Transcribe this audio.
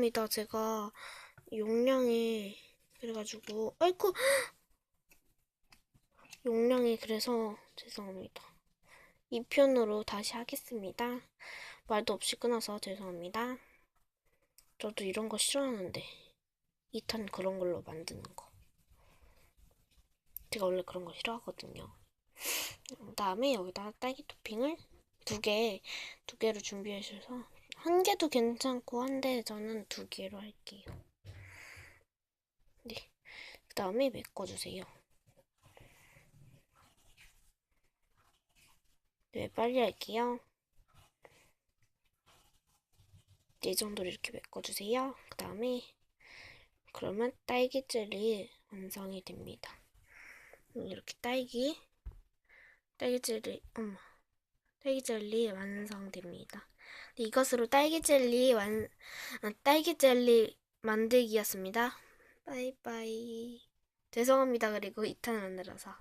죄송합니다. 제가 용량이 그래가지고 아이고 용량이 그래서 죄송합니다. 2편으로 다시 하겠습니다. 말도 없이 끊어서 죄송합니다. 저도 이런 거 싫어하는데 2탄 그런 걸로 만드는 거. 제가 원래 그런 거 싫어하거든요. 그다음에 여기다가 딸기 토핑을 두 개, 두 개로 준비해 주셔서 한 개도 괜찮고 한데 저는 두 개로 할게요. 네. 그 다음에 메꿔주세요. 네, 빨리 할게요. 이 정도로 이렇게 메꿔주세요. 그 다음에 그러면 딸기 젤리 완성이 됩니다. 이렇게 딸기 딸기 젤리 어머 딸기 젤리 완성됩니다. 네, 이것으로 딸기 젤리 완 아, 딸기 젤리 만들기였습니다. 빠이빠이. 죄송합니다. 그리고 2탄 만들어서.